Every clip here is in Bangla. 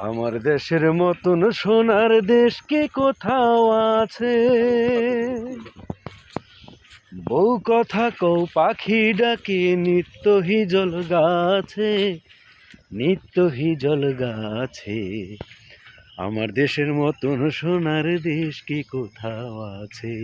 আমার দেশের মতন সোনার দেশ কি কোথাও আছে? বউ কথা কৌ পাখি ডাকে, নিত্য হিজল গাছে, নিত্য হিজল গাছে। আমার দেশের মতন সোনার দেশ কি কোথাও আছে?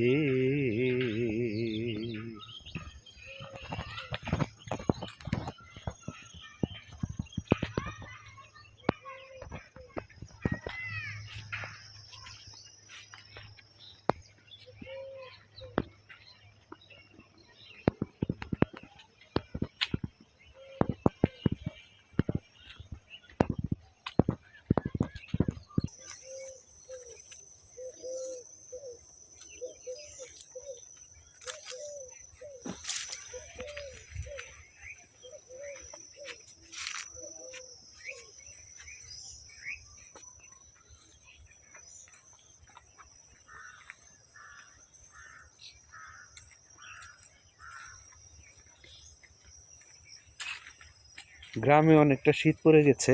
গ্রামে অনেকটা শীত পড়ে গেছে।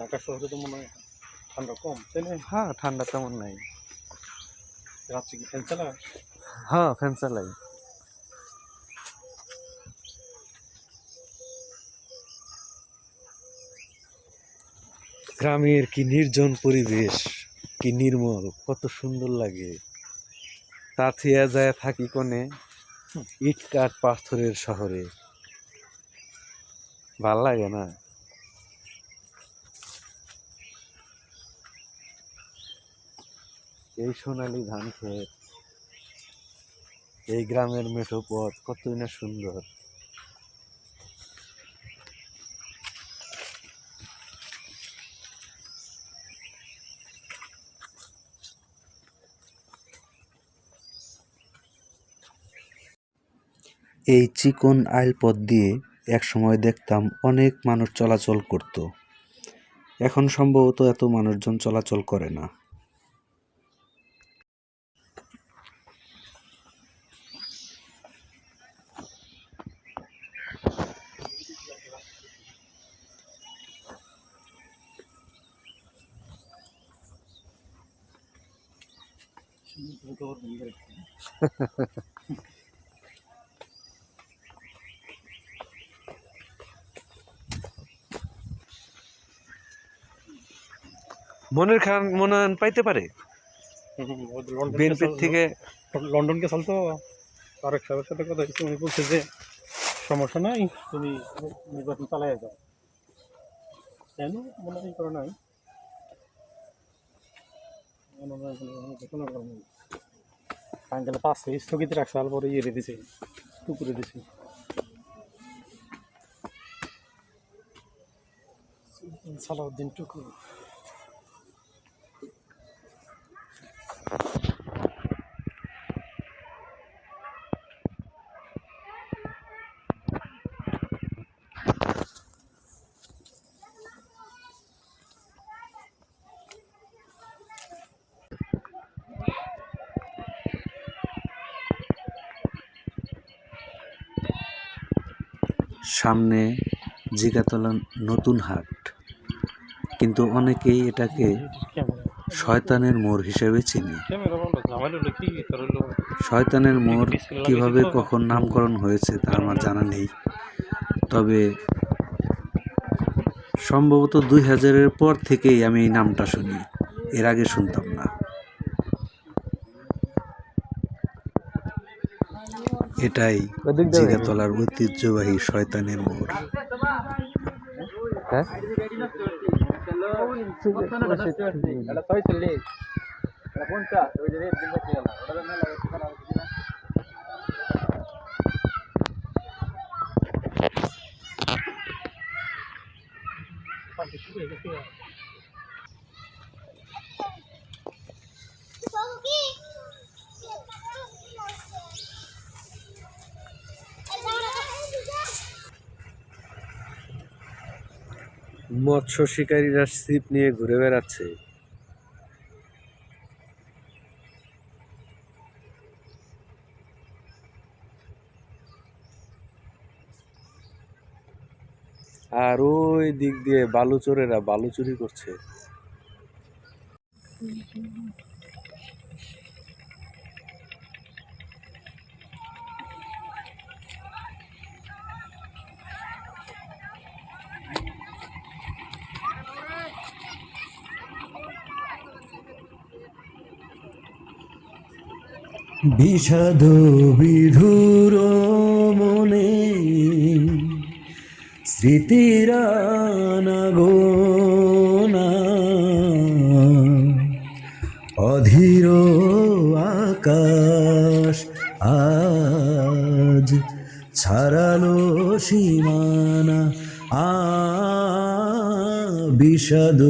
ঢাকা শহরে তো মনে হয় ঠান্ডা কম তাই না? হ্যাঁ ঠান্ডা তেমন নাই। রাত্রে কি ফ্যান চালা হ্যাঁ ফ্যান চালাই। গ্রামের কি নির্জন পরিবেশ কি নির্মল কত সুন্দর লাগে। তা থিয়া যায় থাকি কোনে ইট কাঠ পাথরের শহরে। ভালো লাগে না। এই সোনালি ধান ক্ষেত, এই গ্রামের মেঠো পথ কতই না সুন্দর। এই চিকন আইল পথ দিয়ে এক সময় দেখতাম অনেক মানুষ চলাচল করত। এখন সম্ভবত এত মানুষজন চলাচল করে না। মনের খান মনোনয়ন পাইতে পারে? বিএনপির থেকে লন্ডনকে চলতো তারেক সাহেবের সাথে কথা হয়েছে উনি বলছে যে সমস্যা নাই তুমি নির্বাচন চালাই যাও। কেন? মনে হয় করে নাই মনোনয়ন। আঙ্কেল পাঁচশো স্থগিত রাখছে আর পরে ইয়ে দিছে কুকুরে দিছে। সালাউদ্দিন টুকু। সামনে জিগাতলা নতুন হাট। কিন্তু অনেকেই এটাকে শয়তানের মোড় হিসেবে চিনে। শয়তানের মোড় কীভাবে কখন নামকরণ হয়েছে তা আমার জানা নেই। তবে সম্ভবত দুই হাজারের পর থেকেই আমি এই নামটা শুনি। এর আগে শুনতাম না। এটাই জিগাতলার ঐতিহ্যবাহী শয়তানের মোড়। হ্যাঁ? মৎস্য শিকারীরা ছিপ নিয়ে ঘুরে বেড়াচ্ছে। আর ওই দিক দিয়ে বালুচোরেরা বালু চুরি করছে। বিষাদ বিধুর মনে স্মৃতিরা নাগোনা অধীর আকাশ আজ ছাড়ালো সীমানা আ বিষাদ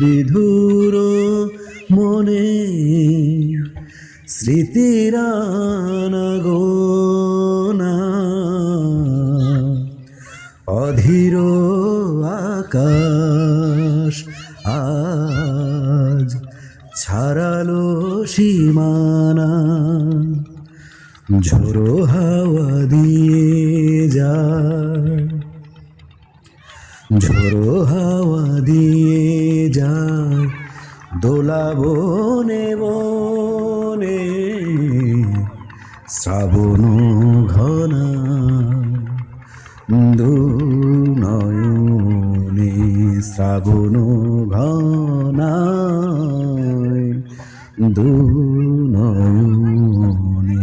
বিধুর মনে। স্মৃতিরানগোনা। অধীর আকাশ আজ ছাড়ালো সীমানা। ঝোড়ো হাওয়া দিয়ে যায়। ঝোড়ো হাওয়া দিয়ে যায়। দোলা শ্রাবণ ঘনা নয়নে শ্রাবণ ঘনা দু নয়নে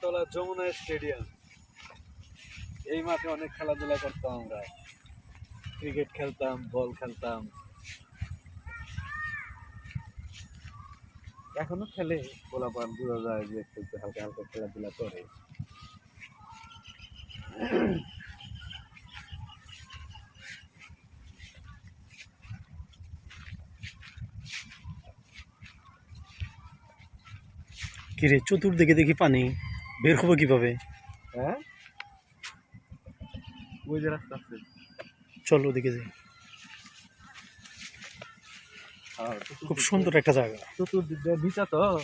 জিগাতলা যমুনা স্টেডিয়াম। এই মাঠে অনেক খেলাধুলা করতাম আমরা। ক্রিকেট খেলতাম, বল খেলতাম। এখনও খেলে গোলাপান বোঝা যায় যে একটু হালকা হালকা খেলাধুলা করে। কিরে, চতুর্দিকে দেখি পানি। বের হব কীভাবে? হ্যাঁ? ওই যে রাস্তা আছে। চল ওদিকে যাই। খুব সুন্দর একটা জায়গা। চতুর্দিক দিয়ে তো।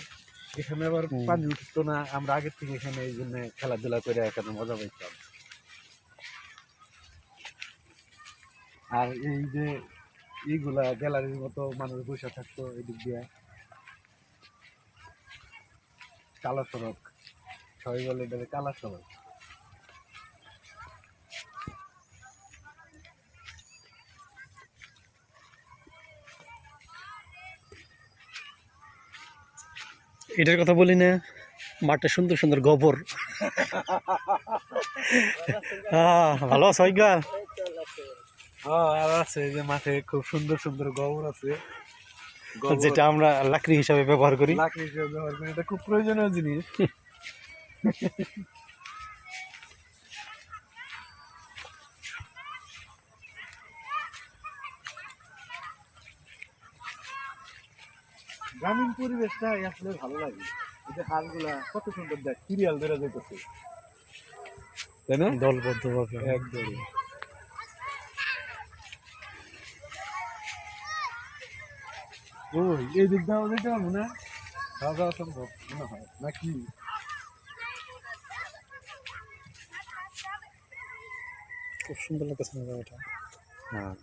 এখানে আবার পানি উঠতো না। আমরা আগের থেকে এখানে এই জন্য খেলাধুলা করে এখানে মজা পাইতাম। আর এই যে এইগুলা গ্যালারির মতো মানুষ বসে থাকতো এদিক দিয়ে। কালা সড়ক ছয় বলে কালা সবাই। এটার কথা বলি না মাঠে সুন্দর সুন্দর গোবর। ভালো আছে হ্যাঁ, আছে যে মাঠে খুব সুন্দর সুন্দর গোবর আছে। যেটা আমরা লাকড়ি হিসাবে ব্যবহার করি। লাকড়ি হিসাবে ব্যবহার করি এটা খুব প্রয়োজনীয় জিনিস। গ্রামীণ পরিবেশটা আসলে ভালো লাগে। এই যে হালগুলা কত সুন্দর দেখ সিরিয়াল ধরে যেতেছে তাই না? দলবদ্ধভাবে। একদম ওই এই দিক দাও দিতে পারব না খাওয়া দাওয়া সম্ভব মনে হয়। নাকি? খুব সুন্দর লাগতেছে না জায়গাটা হ্যাঁ।